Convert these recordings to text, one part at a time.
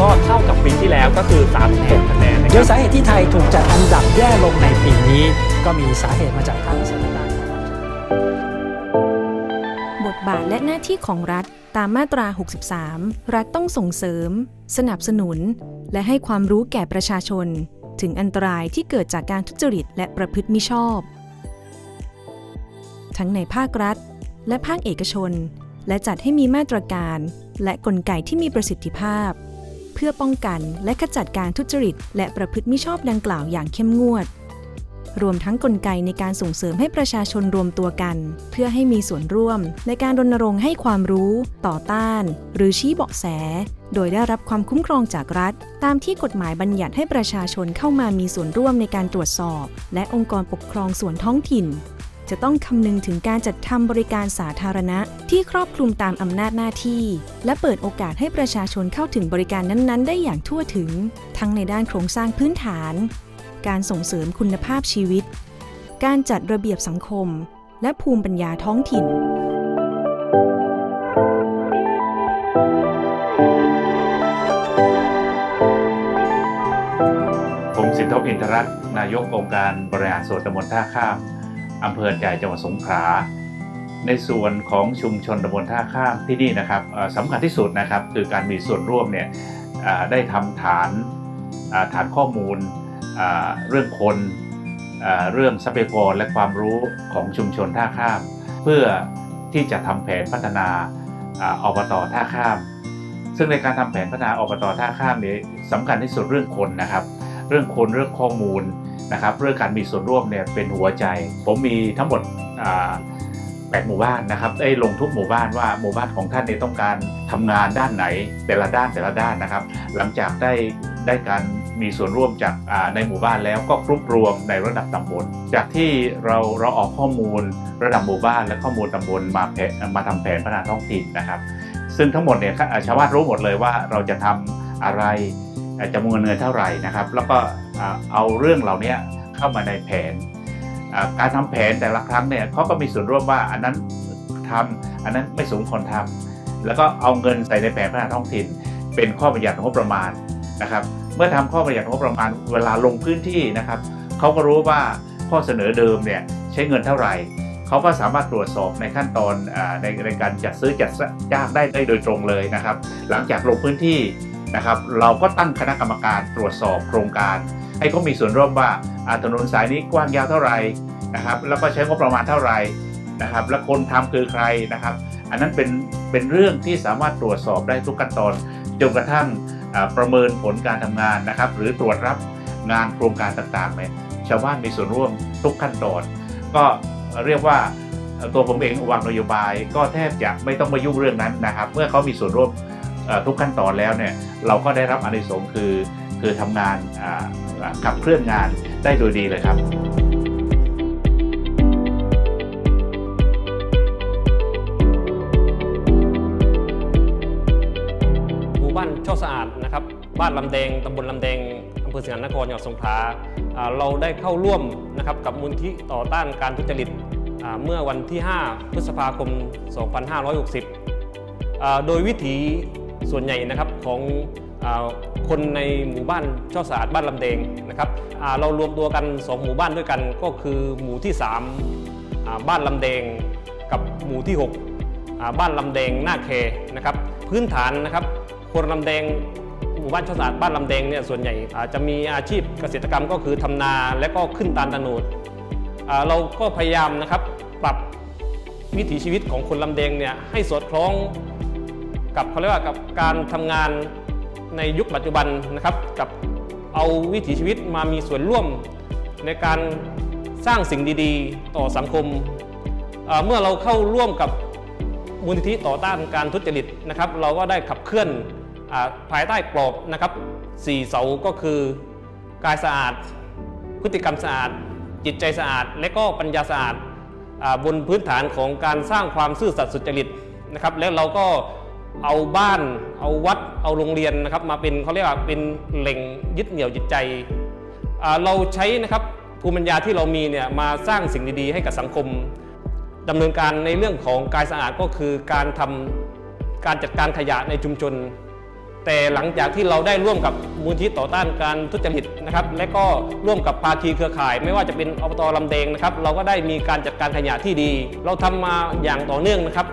ก็เท่ากับปีที่แล้วก็คือ36คะแนนนะคโดรัยบสาเหตุที่ไทยถูกจัดอันดับแย่ลงในปีนี้ ก็มีสาเหตุมาจากทั้งสถานการณ์บทบาทและหน้าที่ของรัฐตามมาตรา 63 รัฐต้องส่งเสริม สนับสนุน และให้ความรู้แก่ประชาชน ถึงอันตรายที่เกิดจากการทุจริตและประพฤติมิชอบ ทั้งในภาครัฐ และภาคเอกชน และจัดให้มีมาตรการ และกลไกที่มีประสิทธิภาพ เพื่อป้องกันและขจัดการทุจริต และประพฤติมิชอบดังกล่าวอย่างเข้มงวด รวมทั้งกลไกในการส่งเสริมให้ประชาชนรวมตัวกัน เพื่อให้มีส่วนร่วม ในการรณรงค์ให้ความรู้ ต่อต้าน หรือชี้เบาะแส โดยได้รับความคุ้มครองจากรัฐ ตามที่กฎหมายบัญญัติให้ประชาชนเข้ามามีส่วนร่วมในการตรวจสอบ และองค์กรปกครองส่วนท้องถิ่น จะต้องคำนึงถึงการจัดทำบริการสาธารณะ ที่ครอบคลุมตามอำนาจหน้าที่ และเปิดโอกาสให้ประชาชนเข้าถึงบริการนั้น ๆ ได้อย่างทั่วถึง ทั้งในด้านโครงสร้างพื้นฐาน การส่งเสริมคุณภาพชีวิต การจัดระเบียบสังคม และภูมิปัญญาท้องถิ่นผมสินทบอินทรัตน์นายกองค์การบริหารส่วนตำบลท่าข้าม อำเภอใหญ่จังหวัดสงขลาในส่วนของชุมชนตำบลท่าข้ามที่นี่นะครับสำคัญที่สุดนะครับคือการมีส่วนร่วมเนี่ยได้ทำฐานฐานข้อมูลเรื่องคนเรื่องทรัพยากรและความรู้ของชุมชนท่าข้าม เพื่อที่จะทำแผนพัฒนาอาอบตท่าข้าม ซึ่งในการทำแผนพัฒนาอบตท่าข้ามนี้สำคัญที่สุดเรื่องคนนะครับ เรื่องคนเรื่องข้อมูล นะครับเรื่องการมีส่วนร่วมเนี่ยเป็นหัวใจ ผมมีทั้งหมดอ่าแปดหมู่บ้านนะครับได้ลงทุกหมู่บ้านว่าหมู่บ้านของท่านเนี่ยต้องการทำงานด้านไหน แต่ละด้านแต่ละด้านนะครับ หลังจากได้ได้การมีส่วนร่วมจากในหมู่บ้านแล้วก็รวบรวมในระดับตำบล จากที่เราเราออกข้อมูลระดับหมู่บ้านและข้อมูลตำบลมาแผนมาทำแผนพัฒนาท้องถิ่นนะครับ ซึ่งทั้งหมดเนี่ยชาวบ้านรู้หมดเลยว่าเราจะทำอะไร จำนวนเงินเท่าไหร่นะครับ แล้วก็เอาเรื่องเหล่านี้เข้ามาในแผน การทำแผนแต่ละครั้งเนี่ยเขาก็มีส่วนร่วมว่าอันนั้นทำอันนั้นไม่สมควรทำแล้วก็เอาเงินใส่ในแผนพัฒนาท้องถิ่น เป็นข้อบัญญัติงบประมาณนะครับ เมื่อทำข้อบัญญัติงบประมาณเวลาลงพื้นที่นะครับเขาก็รู้ว่าข้อเสนอเดิมเนี่ยใช้เงินเท่าไหร่เขาก็สามารถตรวจสอบในขั้นตอนในในการจัดซื้อจัดจ้างได้ได้โดยตรงเลยนะครับ หลังจากลงพื้นที่ นะครับเราก็ตั้งคณะกรรมการตรวจสอบโครงการ ให้เขามีส่วนร่วมว่าถนนสายนี้กว้างยาวเท่าไหร่นะครับแล้วก็ใช้งบประมาณเท่าไหร่นะครับและคนทำคือใครนะครับ อันนั้นเป็นเป็นเรื่องที่สามารถตรวจสอบได้ทุกขั้นตอนจนกระทั่งประเมินผลการทำงานนะครับ หรือตรวจรับงานโครงการต่างๆเนี่ยชาวบ้านมีส่วนร่วมทุกขั้นตอน ก็เรียกว่าตัวผมเองวางนโยบายก็แทบจะไม่ต้องมายุ่งเรื่องนั้นนะครับ เมื่อเขามีส่วนร่วม ทุกขั้นตอนแล้วเนี่ยเราก็ได้รับอานิสงส์คือ คือทำงานขับเคลื่อนงานได้โดยดีเลยครับหมู่บ้านโชคสะอาดนะครับบ้านลำแดงตำบลลำแดงอำเภอสิงห์นครจังหวัดสงขลาเราได้เข้าร่วมนะครับกับมูลที่ต่อต้านการทุจริตเมื่อวันที่ 5 พฤษภาคม 2560อ่าโดยวิถี ส่วนใหญ่นะครับของอคนในหมู่บ้านโชคสะอาดบ้านลำแดงนะครับเรารวมตัวกัน 2 หมู่บ้านด้วยกันก็คือหมู่ที่ 3 บ้านลำแดงกับหมู่ที่ 6 บ้านลำแดงหน้าเคนะครับพื้นฐานนะครับคนลำแดงหมู่บ้านชาวสะอาดบ้านลำแดงเนี่ยส่วนใหญ่อาจจะมีอาชีพเกษตรกรรมก็คือทำนาและก็ขึ้นตาลตะโนดเราก็พยายามนะครับปรับวิถีชีวิตของคนลำแดงเนี่ยให้สอดคล้อง กับเขาเรียกว่ากับการทำงานในยุคปัจจุบันนะครับ กับเอาวิถีชีวิตมามีส่วนร่วมในการสร้างสิ่งดีๆ ต่อสังคม เมื่อเราเข้าร่วมกับมูลนิธิต่อต้านการทุจริตนะครับ เราก็ได้ขับเคลื่อนอภายใต้กรอบนะครับสี่เสาก็คือกายสะอาด พฤติกรรมสะอาด จิตใจสะอาด และก็ปัญญาสะอาดอบนพื้นฐานของการสร้างความซื่อสัตย์สุจริตนะครับ แล้วเราก็ เอาบ้าน เอาวัด เอาโรงเรียนนะครับ มาเป็นเขาเรียกว่าเป็นแหล่งยึดเหนี่ยวจิตใจ เราใช้นะครับภูมิปัญญาที่เรามีเนี่ยมาสร้างสิ่งดีๆ ให้กับสังคมดำเนินการในเรื่องของกายสะอาดก็คือการทำการจัดการขยะในชุมชน แต่หลังจากที่เราได้ร่วมกับมูลที่ต่อต้านการทุจริตนะครับ และก็ร่วมกับภาคีเครือข่าย ไม่ว่าจะเป็นอบตลำแดงนะครับ เราก็ได้มีการจัดการขยะที่ดี เราทำมาอย่างต่อเนื่องนะครับ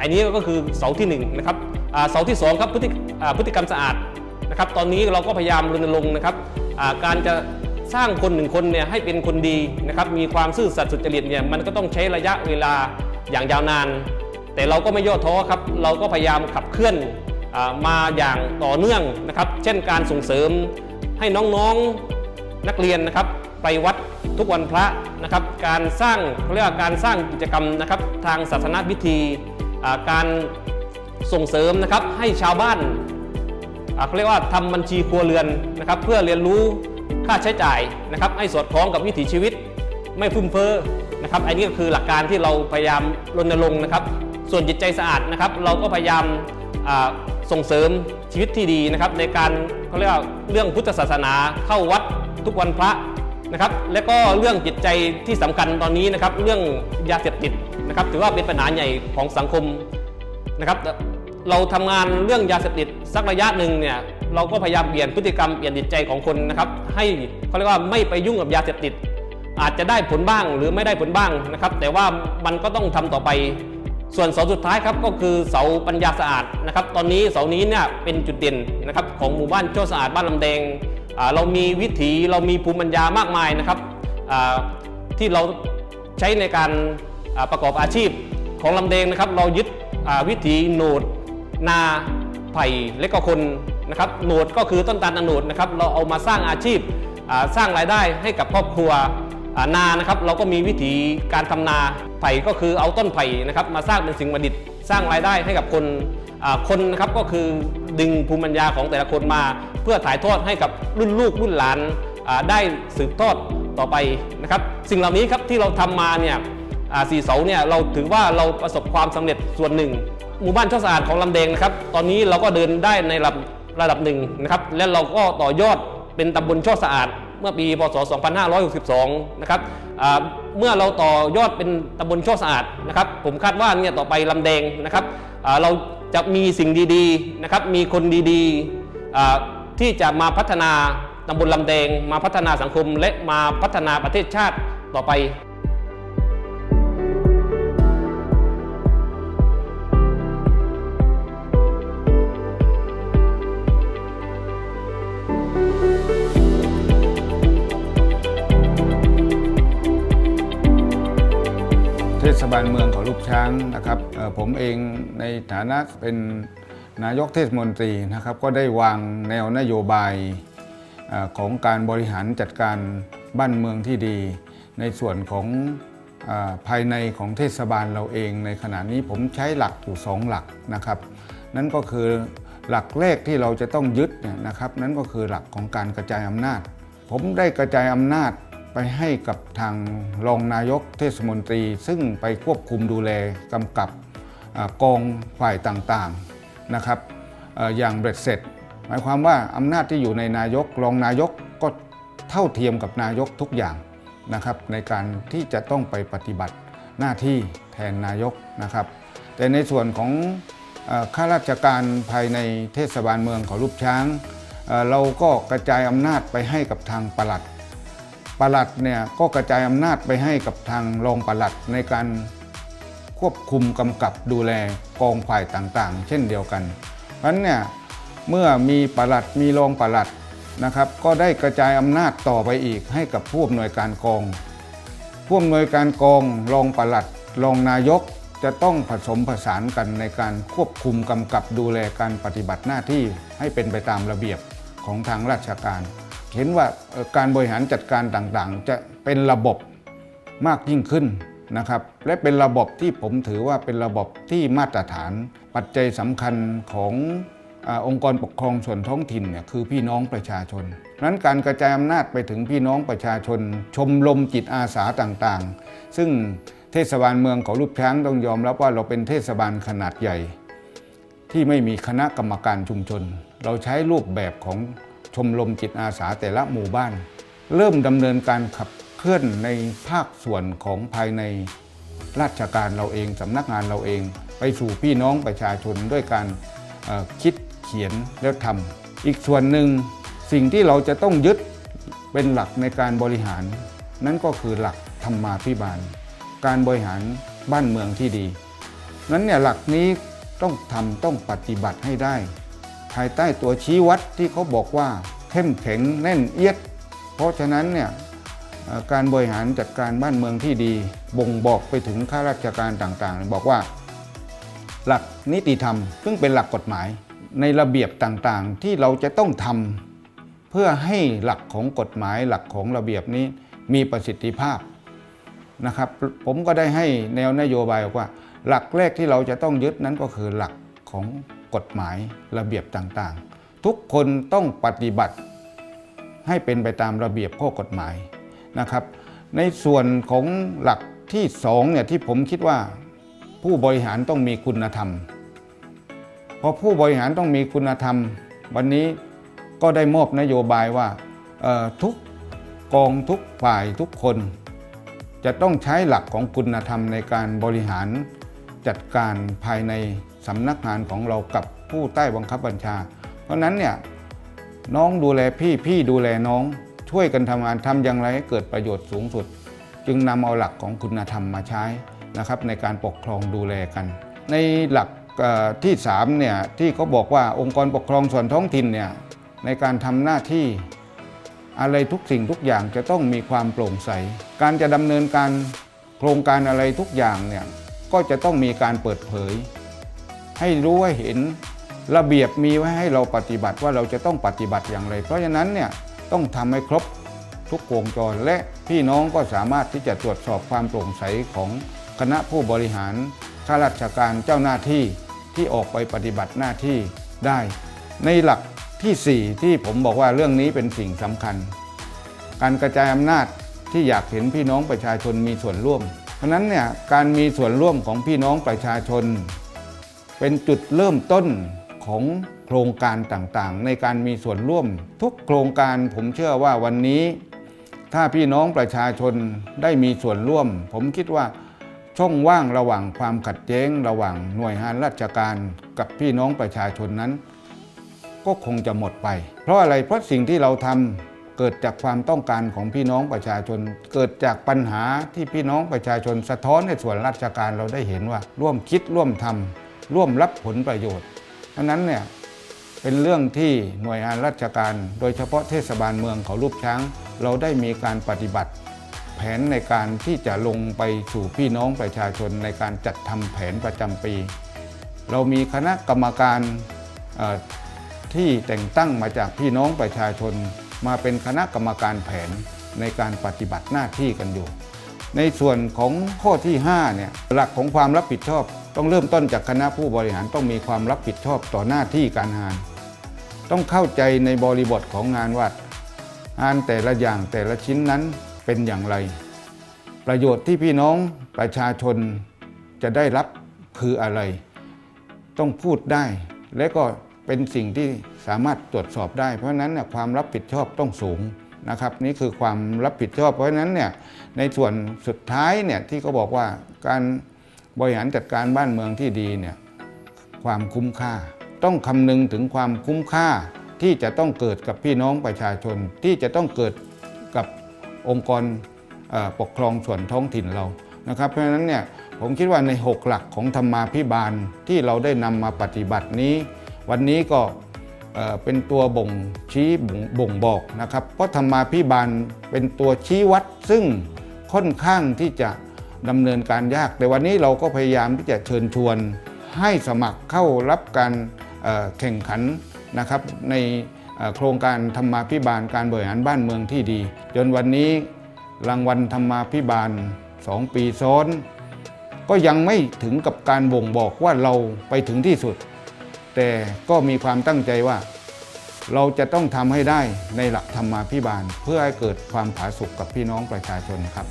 อันนี้ก็คือเสาที่หนึ่งนะครับเสาที่สองครับพฤติพฤติกรรมสะอาดนะครับ ตอนนี้เราก็พยายามรณรงค์นะครับการจะสร้างคนหนึ่งคนเนี่ยให้เป็นคนดีนะครับ มีความซื่อสัตย์สุจริตเนี่ยมันก็ต้องใช้ระยะเวลาอย่างยาวนาน แต่เราก็ไม่ย่อท้อครับ เราก็พยายามขับเคลื่อนอมาอย่างต่อเนื่องนะครับ เช่นการส่งเสริมให้น้องๆนักเรียนนะครับ ไปวัดทุกวันพระนะครับ การสร้างเขาเรียกว่าการสร้างกิจกรรมนะครับ ทางศาสนาพิธี การส่งเสริมนะครับให้ชาวบ้านเขาเรียกว่าทำบัญชีครัวเรือนนะครับ เพื่อเรียนรู้ค่าใช้จ่ายนะครับให้สอดคล้องกับวิถีชีวิตไม่ฟุ่มเฟ้อนะครับอันนี้ก็คือหลักการที่เราพยายามรณรงค์นะครับ ส่วนจิตใจสะอาดนะครับ เราก็พยายามส่งเสริมชีวิตที่ดีนะครับ ในการเขาเรียกว่าเรื่องพุทธศาสนาเข้าวัดทุกวันพระนะครับ และก็เรื่องจิตใจที่สำคัญตอนนี้นะครับ เรื่องยาเสพติด นะครับถือว่าเป็นปัญหาใหญ่ของสังคมนะครับเราทำงานเรื่องยาเสพติดสักระยะหนึ่งเนี่ยเราก็พยายามเปลี่ยนพฤติกรรมเปลี่ยนจิตใจของคนนะครับให้เขาเรียกว่าไม่ไปยุ่งกับยาเสพติด อาจจะได้ผลบ้างหรือไม่ได้ผลบ้างนะครับแต่ว่ามันก็ต้องทำต่อไป ส่วนเสาสุดท้ายครับก็คือเสาปัญญาสะอาดนะครับตอนนี้เสานี้เนี่ยเป็นจุดเด่นนะครับของหมู่บ้านโจ้สะอาดบ้านลำแดงเรามีวิถีเรามีภูมิปัญญามากมายนะครับที่เราใช้ในการ ประกอบอาชีพของลำแดงนะครับ เรายึดวิถีโหนดนาไผ่และก็คนนะครับโหนดก็คือต้นตาลโหนดนะครับ เราเอามาสร้างอาชีพสร้างรายได้ให้กับครอบครัวนานะครับ เราก็มีวิธีการทำนาไผ่ก็คือเอาต้นไผ่นะครับ มาสร้างเป็นสิ่งประดิษฐ์สร้างรายได้ให้กับคนคนนะครับก็คือดึงภูมิปัญญาของแต่ละคนมา เพื่อถ่ายทอดให้กับรุ่นลูกรุ่นหลานได้สืบทอดต่อไปนะครับ สิ่งเหล่านี้ครับที่เราทำมาเนี่ย สี่เสาเนี่ยเราถือว่าเราประสบความสำเร็จส่วนหนึ่ง หมู่บ้านช่อสะอาดของลำแดงนะครับ ตอนนี้เราก็เดินได้ในระดับระดับหนึ่งนะครับและเราก็ต่อยอดเป็นตำบลช่อสะอาดเมื่อปีพศ 2562 นะครับเมื่อเราต่อยอดเป็นตำบลช่อสะอาดนะครับ ผมคาดว่าเนี่ยต่อไปลำแดงนะครับเราจะมีสิ่งดีๆนะครับ มีคนดีๆที่จะมาพัฒนาตำบลลำแดง มาพัฒนาสังคมและมาพัฒนาประเทศชาติต่อไป ศบาลเมืองเขาลูกช้างนะครับผมเองในฐานะเป็นนายกเทศมนตรีนะครับก็ได้วางแนวนโยบายของการบริหารจัดการบ้านเมืองที่ดี ในส่วนของอภายในของเทศบาลเราเองในขณะนี้ผมใช้หลักอยู่สองหลักนะครับ นั่นก็คือหลักแรกที่เราจะต้องยึดเนี่ยนะครับ นั่นก็คือหลักของการกระจายอำนาจ ผมได้กระจายอำนาจ ไปให้กับทางรองนายกเทศมนตรี ซึ่งไปควบคุมดูแลกำกับอกองฝ่ายต่างๆนะครับออย่างเบ็ดเสร็จ หมายความว่าอำนาจที่อยู่ในนายกรองนายกก็เท่าเทียมกับนายกทุกอย่างนะครับในการที่จะต้องไปปฏิบัติหน้าที่แทนนายกนะครับ แต่ในส่วนของข้าราชการภายในเทศบาลเมืองเขารูปช้างเอ่อเราก็กระจายอำนาจไปให้กับทางปลัด ปลัดเนี่ยก็กระจายอำนาจไปให้กับทางรองปลัดในการควบคุมกำกับดูแลกองฝ่ายต่างๆ เช่นเดียวกันเพราะนั้นเนี่ยเมื่อมีปลัดมีรองปลัดนะครับ ก็ได้กระจายอำนาจต่อไปอีกให้กับผู้อำนวยการกอง ผู้อำนวยการกองรองปลัดรองนายกจะต้องผสมผสานกันในการควบคุมกำกับดูแลการปฏิบัติหน้าที่ให้เป็นไปตามระเบียบของทางราชการ เห็นว่าการบริหารจัดการต่างๆ จะเป็นระบบมากยิ่งขึ้นนะครับและเป็นระบบที่ผมถือว่าเป็นระบบที่มาตรฐาน ปัจจัยสำคัญของอองค์กรปกครองส่วนท้องถิ่นเนี่ยคือพี่น้องประชาชนนั้นการกระจายอำนาจไปถึงพี่น้องประชาชน ชมรมจิตอาสาต่างๆ ซึ่งเทศบาลเมืองเขาลูกช้างต้องยอมรับว่าเราเป็นเทศบาลขนาดใหญ่ ที่ไม่มีคณะกรรมการชุมชน เราใช้รูปแบบของ ชมรมจิตอาสาแต่ละหมู่บ้าน เริ่มดำเนินการขับเคลื่อนในภาคส่วนของภายในราชการเราเองสำนักงานเราเอง ไปสู่พี่น้องประชาชนด้วยการคิดเขียนแล้วทำอีกส่วนหนึ่งสิ่งที่เราจะต้องยึดเป็นหลักในการบริหาร นั่นก็คือหลักธรรมาภิบาล การบริหารบ้านเมืองที่ดี นั้นเนี่ยหลักนี้ต้องทำต้องปฏิบัติให้ได้ ภายใต้ตัวชี้วัดที่เขาบอกว่าเข้มแข็งแน่นเอียด เพราะฉะนั้นเนี่ยการบริหารจัดการบ้านเมืองที่ดี บ่งบอกไปถึงข้าราชการต่างๆ บอกว่า หลักนิติธรรม ซึ่งเป็นหลักกฎหมายในระเบียบต่างๆ ที่เราจะต้องทำเพื่อให้หลักของกฎหมายหลักของระเบียบนี้มีประสิทธิภาพนะครับ ผมก็ได้ให้แนวนโยบายว่า หลักแรกที่เราจะต้องยึดนั้นก็คือหลักของ กฎหมายระเบียบต่างๆ ทุกคนต้องปฏิบัติให้เป็นไปตามระเบียบข้อกฎหมายนะครับ ในส่วนของหลักที่สองเนี่ยที่ผมคิดว่าผู้บริหารต้องมีคุณธรรมพอผู้บริหารต้องมีคุณธรรม วันนี้ก็ได้มอบนโยบายว่าทุกกองทุกฝ่ายทุกคน จะต้องใช้หลักของคุณธรรมในการบริหาร จัดการภายในสำนักงานของเรากับผู้ใต้บังคับบัญชา เพราะนั้นเนี่ยน้องดูแลพี่พี่ดูแลน้องช่วยกันทำงานทำอย่างไรให้เกิดประโยชน์สูงสุด จึงนำเอาหลักของคุณธรรมมาใช้นะครับ ในการปกครองดูแลกัน ในหลักเอ่อที่3เนี่ยที่เขาบอกว่าองค์กรปกครองส่วนท้องถิ่นเนี่ยในการทำหน้าที่อะไรทุกสิ่งทุกอย่างจะต้องมีความโปร่งใส การจะดำเนินการโครงการอะไรทุกอย่างเนี่ย ก็จะต้องมีการเปิดเผย ให้รู้ให้เห็นระเบียบมีไว้ให้เราปฏิบัติว่าเราจะต้องปฏิบัติอย่างไร เพราะฉะนั้นเนี่ยต้องทำให้ครบทุกวงจรและพี่น้องก็สามารถที่จะตรวจสอบความโปร่งใสของคณะผู้บริหารข้าราชการเจ้าหน้าที่ที่ออกไปปฏิบัติหน้าที่ได้ ในหลักที่ 4 ที่ผมบอกว่าเรื่องนี้เป็นสิ่งสำคัญ การกระจายอำนาจที่อยากเห็นพี่น้องประชาชนมีส่วนร่วม เพราะนั้นเนี่ยการมีส่วนร่วมของพี่น้องประชาชน เป็นจุดเริ่มต้นของโครงการต่างๆ ในการมีส่วนร่วม ทุกโครงการผมเชื่อว่าวันนี้ ถ้าพี่น้องประชาชนได้มีส่วนร่วม ผมคิดว่าช่องว่างระหว่างความขัดแย้ง ระหว่างหน่วยงานราชการกับพี่น้องประชาชนนั้น ก็คงจะหมดไป เพราะอะไรเพราะสิ่งที่เราทำ เกิดจากความต้องการของพี่น้องประชาชน เกิดจากปัญหาที่พี่น้องประชาชนสะท้อนในส่วนราชการเราได้เห็นว่า ร่วมคิดร่วมทำร่วมรับผลประโยชน์เพราะนั้นเนี่ยเป็นเรื่องที่หน่วยงานราชการ โดยเฉพาะเทศบาลเมืองเขารูปช้าง เราได้มีการปฏิบัติ แผนในการที่จะลงไปสู่พี่น้องประชาชนในการจัดทำแผนประจำปี เรามีคณะกรรมการที่แต่งตั้งมาจากพี่น้องประชาชน มาเป็นคณะกรรมการแผนในการปฏิบัติหน้าที่กันอยู่ ในส่วนของข้อที่5เนี่ยหลักของความรับผิดชอบ ต้องเริ่มต้นจากคณะผู้บริหารต้องมีความรับผิดชอบต่อหน้าที่การงาน ต้องเข้าใจในบริบทของงานว่างานแต่ละอย่างแต่ละชิ้นนั้นเป็นอย่างไร ประโยชน์ที่พี่น้องประชาชนจะได้รับคืออะไร ต้องพูดได้และก็ เป็นสิ่งที่สามารถตรวจสอบได้ เพราะฉะนั้นเนี่ยความรับผิดชอบต้องสูงนะครับนี่คือความรับผิดชอบ เพราะฉะนั้นเนี่ยในส่วนสุดท้ายเนี่ยที่เขาบอกว่าการบริหารจัดการบ้านเมืองที่ดีเนี่ยความคุ้มค่า ต้องคำนึงถึงความคุ้มค่าที่จะต้องเกิดกับพี่น้องประชาชน ที่จะต้องเกิดกับองค์กรปกครองส่วนท้องถิ่นเรานะครับ เพราะฉะนั้นเนี่ยผมคิดว่าใน 6 หลักของธรรมาภิบาลที่เราได้นำมาปฏิบัตินี้ วันนี้ก็เป็นตัวบ่งชี้บ่งบอกนะครับ เพราะธรรมาภิบาลเป็นตัวชี้วัดซึ่งค่อนข้างที่จะดำเนินการยาก แต่วันนี้เราก็พยายามที่จะเชิญชวนให้สมัครเข้ารับการแข่งขันนะครับในโครงการธรรมาภิบาลการบริหารบ้านเมืองที่ดี จนวันนี้รางวัลธรรมาภิบาล 2 ปีซ้อน ก็ยังไม่ถึงกับการบ่งบอกว่าเราไปถึงที่สุด แต่ก็มีความตั้งใจว่า เราจะต้องทำให้ได้ในหลักธรรมาภิบาล เพื่อให้เกิดความผาสุกกับพี่น้องประชาชนครับ